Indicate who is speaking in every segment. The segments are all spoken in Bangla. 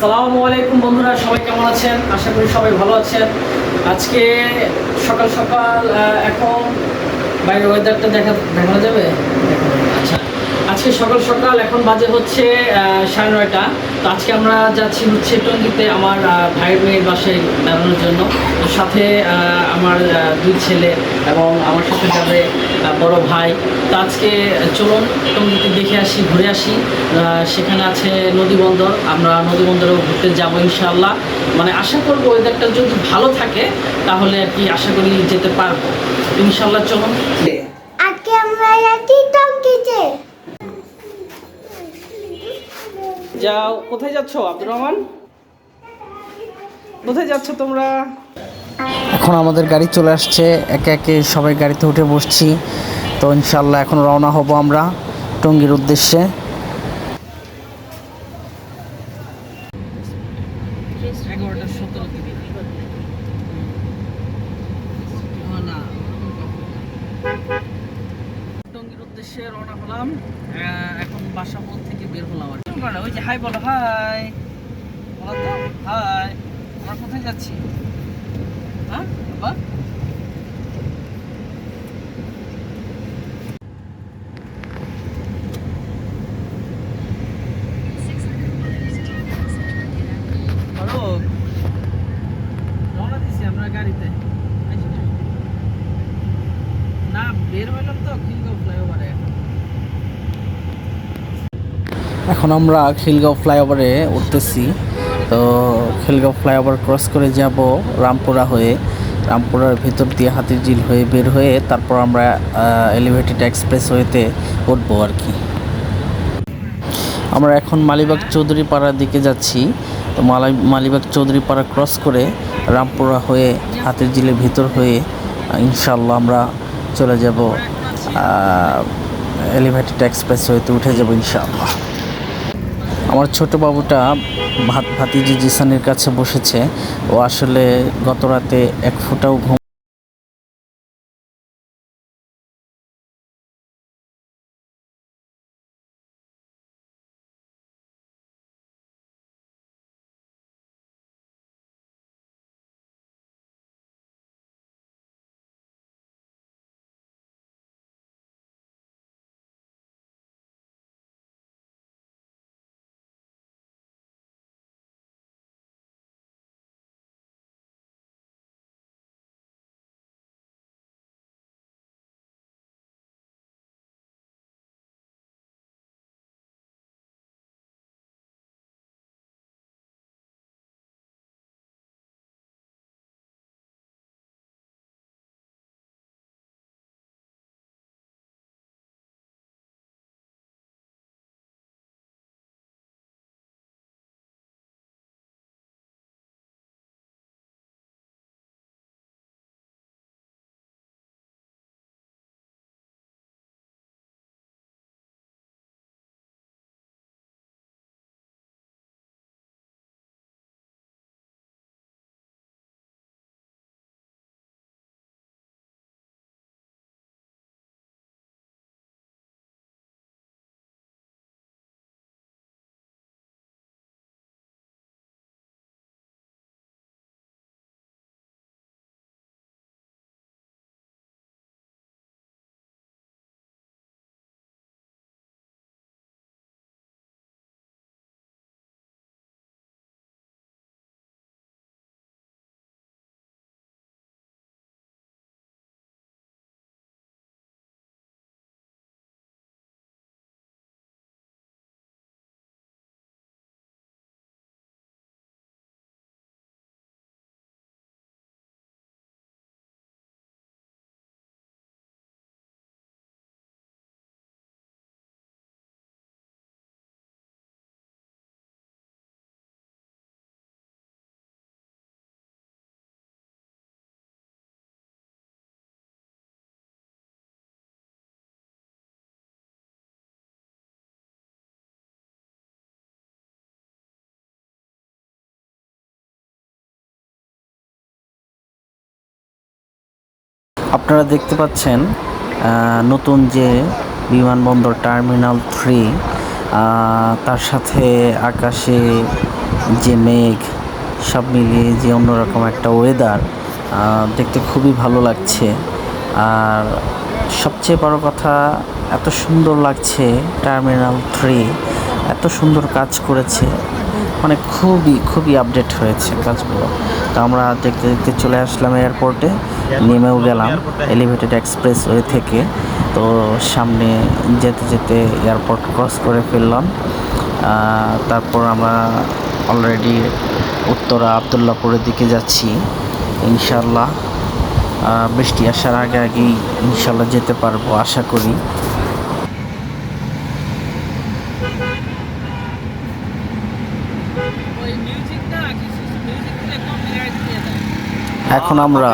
Speaker 1: আসসালামু আলাইকুম বন্ধুরা, সবাই কেমন আছেন? আশা করি সবাই ভালো আছেন। আজকে সকাল সকাল এখন বাইরের ওয়েদারটা দেখা দেখানো যাবে। আচ্ছা। আজকে সকাল সকাল, এখন বাজে হচ্ছে সাড়ে নয়টা। তো আজকে আমরা যাচ্ছি হচ্ছে টঙ্গিতে আমার ভাইয়ের মেয়ের বাসায় বেড়ানোর জন্য। তো সাথে আমার দুই ছেলে এবং আমার সাথে যাবে বড় ভাই। তো আজকে চলুন টঙ্গিতে দেখে আসি, ঘুরে আসি। সেখানে আছে নদী বন্দর। আমরা নদী বন্দরে ঘুরতে যাব ইনশাল্লাহ মানে আশা করব ওয়েদারটা যদি ভালো থাকে, তাহলে আর কি আশা করি যেতে পারব। ইনশাল্লাহ চলুন
Speaker 2: আজকে আমরা যাচ্ছি টঙ্কিতে
Speaker 1: যাও কোথায় যাচ্ছ আব্দুর রহমান? কোথায় যাচ্ছ তোমরা?
Speaker 3: এখন আমাদের গাড়ি চলে আসছে একে একে সবাই গাড়িতে উঠে বসছি। তো ইনশাল্লাহ এখন রওনা হব আমরা টঙ্গীর উদ্দেশ্যে।
Speaker 1: এগারোটা সতেরো থেকে। না উদ্দেশ্যে রওনা হলাম। এখন বাসাবোধ থেকে বের হলাম আর কি। ওই যে হাই বলো হাই। বলো হাই। আমরা কোথায় যাচ্ছি? হ্যাঁ বাবা এখন
Speaker 3: আমরা খিলগাঁও ফ্লাইওভারে উঠতেছি। তো খিলগাঁও ফ্লাইওভার ক্রস করে যাব রামপুরা হয়ে। রামপুরার ভিতর দিয়ে হাতির ঝিল হয়ে বের হয়ে তারপর আমরা এলিভেটেড এক্সপ্রেস ওয়েতে উঠবো আর কি। আমরা এখন মালিবাগ চৌধুরী পাড়ার দিকে যাচ্ছি। তো মালাই, মালিবাগ চৌধুরী পাড়া ক্রস করে রামপুরা হয়ে হাতির ঝিলের ভিতর হয়ে ইনশাল্লাহ আমরা চলে যাব এলিভেটেড এক্সপ্রেস হয়েতে উঠে যাব ইনশাআল্লাহ। আমার ছোট বাবুটা ভাত ভাতিজি জিসানের কাছে বসেছে। ও আসলে গত রাতে এক ফোঁটাও ঘুম আপনারা দেখতে পাচ্ছেন নতুন যে বিমানবন্দর টার্মিনাল থ্রি তার সাথে আকাশে যে মেঘ, সব মিলিয়ে যে অন্যরকম একটা ওয়েদার দেখতে খুবই ভালো লাগছে। আর সবচেয়ে বড় কথা, এত সুন্দর লাগছে টার্মিনাল থ্রি, এত সুন্দর কাজ করেছে। মানে খুবই খুবই আপডেট হয়েছে কাজগুলো। তো আমরা দেখতে দেখতে চলে আসলাম এয়ারপোর্টে নেমেও গেলাম এলিভেটেড এক্সপ্রেস ওয়ে থেকে। তো সামনে যেতে যেতে এয়ারপোর্ট ক্রস করে ফেললাম। তারপর আমরা অলরেডি উত্তরা আবদুল্লাপুরের দিকে যাচ্ছি ইনশাল্লাহ বৃষ্টি আসার আগে আগেই ইনশাল্লাহ যেতে পারব আশা করি। এখন আমরা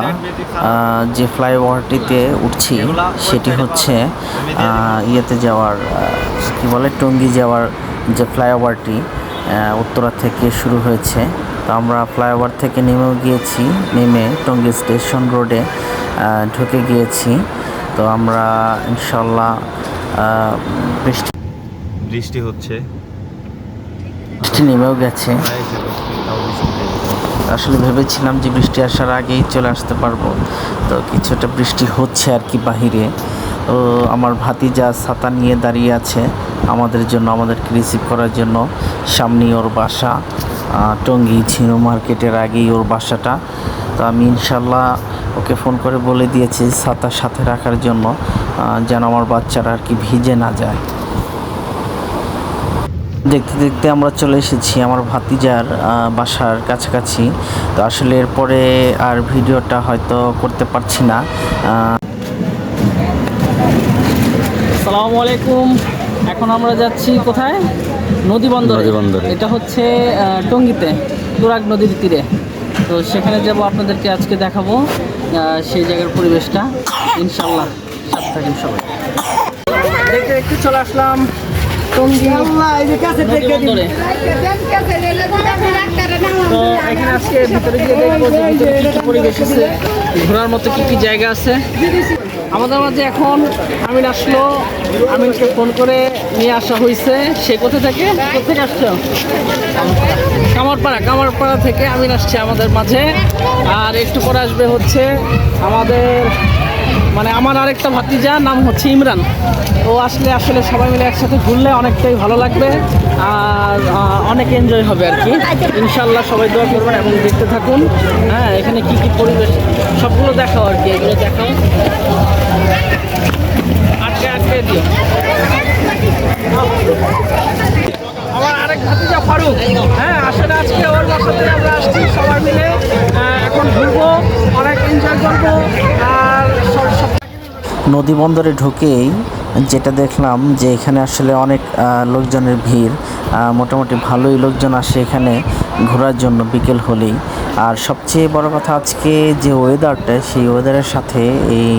Speaker 3: যে ফ্লাইওভারটিতে উঠছি সেটি হচ্ছে ইয়েতে যাওয়ার কি বলে টঙ্গী যাওয়ার যে ফ্লাইওভারটি উত্তরা থেকে শুরু হয়েছে। তো আমরা ফ্লাইওভার থেকে নেমেও গিয়েছি নেমে টঙ্গী স্টেশন রোডে ঢুকে গিয়েছি। তো আমরা ইনশাল্লাহ বৃষ্টি
Speaker 4: বৃষ্টি হচ্ছে।
Speaker 3: বৃষ্টি নেমেও গেছে
Speaker 4: প্রায় এসে বৃষ্টি, তাও বৃষ্টি নেই।
Speaker 3: আসলে ভেবেছিলাম যে বৃষ্টি আসার আগেই চলে আসতে পারব। তো কিছুটা বৃষ্টি হচ্ছে আর কি বাহিরে। তো আমার ভাতিজা ছাতা নিয়ে দাঁড়িয়ে আছে আমাদের জন্য, আমাদেরকে রিসিভ করার জন্য। সামনেই ওর বাসা টঙ্গী ঝিনু মার্কেটের আগেই ওর বাসাটা। তো আমি ইনশাল্লাহ ওকে ফোন করে বলে দিয়েছি ছাতা সাথে রাখার জন্য যেন আমার বাচ্চারা আর কি ভিজে না যায়। দেখতে দেখতে আমরা চলে এসেছি আমার ভাতিজার বাসার কাছাকাছি। তো আসলে এরপরে আর ভিডিওটা হয়তো করতে পারছি না।
Speaker 1: আসসালামু আলাইকুম। এখন আমরা যাচ্ছি কোথায়? নদী বন্দরে। এটা হচ্ছে টঙ্গীতে তুরাগ নদীর তীরে। তো সেখানে যাব আপনাদেরকে আজকে দেখাবো সেই জায়গার পরিবেশটা। ইনশাল্লাহ সাথে থাকেন সবাই। দেখতে দেখতে চলে আসলাম। টঙ্গী তো এখানে আজকে ভিতরে গিয়ে দেখব যে ভিতরে কি কি পরিবেশ আছে ঘোরার মতো কি কি জায়গা আছে। আমাদের মাঝে এখন আমিন আসলো। আমিনকে ফোন করে নিয়ে আসা হয়েছে সে কোথা থেকে? কোথেকে আসছো? কামারপাড়া কামারপাড়া থেকে আমিন আসছে আমাদের মাঝে। আর একটু পরে আসবে হচ্ছে আমাদের মানে আমার আরেকটা ভাতিজা, নাম হচ্ছে ইমরান। ও আসলে আসলে সবাই মিলে একসাথে ঘুরলে অনেকটাই ভালো লাগবে আর অনেক এনজয় হবে আর কি। ইনশাল্লাহ সবাই দোয়া করবেন এবং দেখতে থাকুন। হ্যাঁ এখানে কি কি পরিবেশ? সবগুলো দেখাও আর কি, এগুলো দেখাও। আটকে আটকে দিও। আমার আরেক ভাতিজা ফারুক। হ্যাঁ আসলে আজকে ওর বাসাতে আমরা আসছি সবাই মিলে। এখন ঘুরবো, অনেক এনজয় করব।
Speaker 3: নদী বন্দরে ঢুকেই যেটা দেখলাম যে এখানে আসলে অনেক লোকজনের ভিড় মোটামুটি ভালোই লোকজন আসে এখানে ঘোরার জন্য বিকেল হলেই। আর সবচেয়ে বড় কথা আজকে যে ওয়েদারটা সেই ওয়েদারের সাথে এই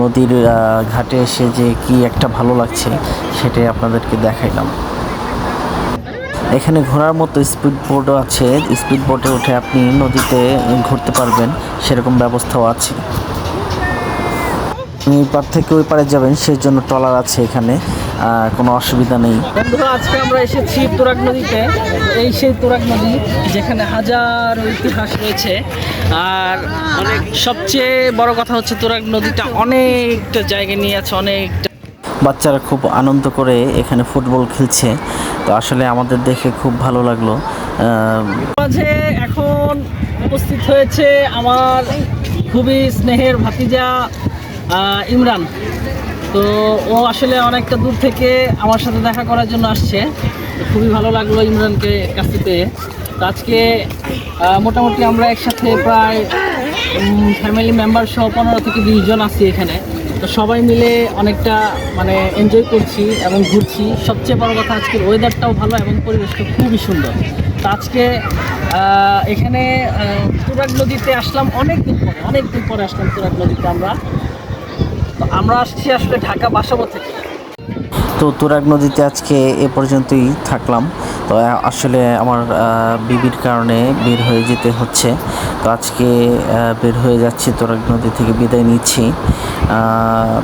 Speaker 3: নদীর ঘাটে এসে যে কি একটা ভালো লাগছে, সেটাই আপনাদেরকে দেখাইলাম। এখানে ঘোরার মতো স্পিড বোটও আছে। স্পিড বোটে উঠে আপনি নদীতে ঘুরতে পারবেন, সেরকম ব্যবস্থাও আছে। আপনি পার থেকে ওই পারে যাবেন সেই জন্য ট্রলার আছে এখানে কোনো অসুবিধা নেই।
Speaker 1: বন্ধুরা আজকে আমরা এসেছি তুরাগ নদীতে। এই সেই তুরাগ নদী যেখানে হাজার ইতিহাস রয়েছে। আর অনেক সবচেয়ে বড় কথা হচ্ছে তুরাগ নদীটা অনেকটা জায়গা নিয়ে আছে অনেকটা।
Speaker 3: বাচ্চারা খুব আনন্দ করে এখানে ফুটবল খেলছে। তো আসলে আমাদের দেখে খুব ভালো লাগল।
Speaker 1: মাঝে এখন উপস্থিত হয়েছে আমার খুবই স্নেহের ভাতিজা ইমরান। তো ও আসলে অনেকটা দূর থেকে আমার সাথে দেখা করার জন্য আসছে। খুবই ভালো লাগল ইমরানকে কাছে পেয়ে তো আজকে মোটামুটি আমরা একসাথে প্রায় ফ্যামিলি মেম্বার সহ পনেরো থেকে বিশ জন আছি এখানে। তো সবাই মিলে অনেকটা মানে এনজয় করছি এবং ঘুরছি। সবচেয়ে বড় কথা আজকের ওয়েদারটাও ভালো এবং পরিবেশটা খুবই সুন্দর। তো আজকে তুরাগ নদীতে আসলাম অনেক দিন পরে অনেক দিন পরে আসলাম তুরাগ নদীতে আমরা। তো আমরা আসছি আসলে ঢাকা বাসাবো থেকে।
Speaker 3: তো তুরাগ নদীতে আজকে এ পর্যন্তই থাকলাম। তো আসলে আমার বিবির কারণে বের হয়ে যেতে হচ্ছে। তো আজকে বের হয়ে যাচ্ছি তুরাগ নদী থেকে বিদায় নিচ্ছি।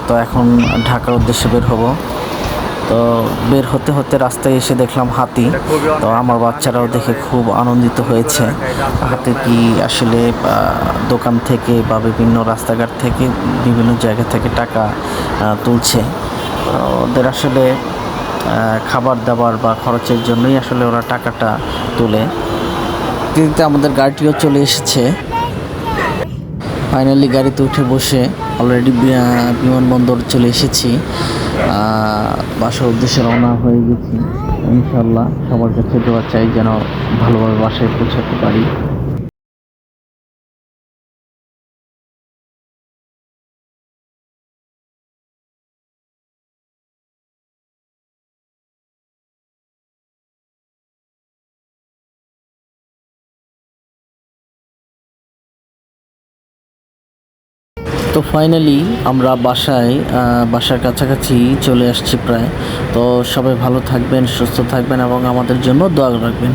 Speaker 3: তো এখন ঢাকার উদ্দেশ্যে বের হব। তো বের হতে হতে রাস্তায় এসে দেখলাম হাতি। তো আমার বাচ্চারাও দেখে খুব আনন্দিত হয়েছে। হাতি কি আসলে দোকান থেকে বা বিভিন্ন রাস্তাঘাট থেকে বিভিন্ন জায়গা থেকে টাকা তুলছে। ওদের আসলে খাবার দাবার বা খরচের জন্যই আসলে ওরা টাকাটা তোলে। কিন্তু আমাদের গাড়িটিও চলে এসেছে। ফাইনালি গাড়িতে উঠে বসে অলরেডি বিমানবন্দর চলে এসেছি। বাসার উদ্দেশ্যে রওনা হয়ে গেছি। ইনশাল্লাহ সবার কাছে দোয়া চাই যেন ভালোভাবে বাসায় পৌঁছাতে পারি। তো ফাইনালি আমরা বাসায় বাসার কাছাকাছি চলে আসছি প্রায়। তো সবাই ভালো থাকবেন, সুস্থ থাকবেন এবং আমাদের জন্য দোয়া রাখবেন।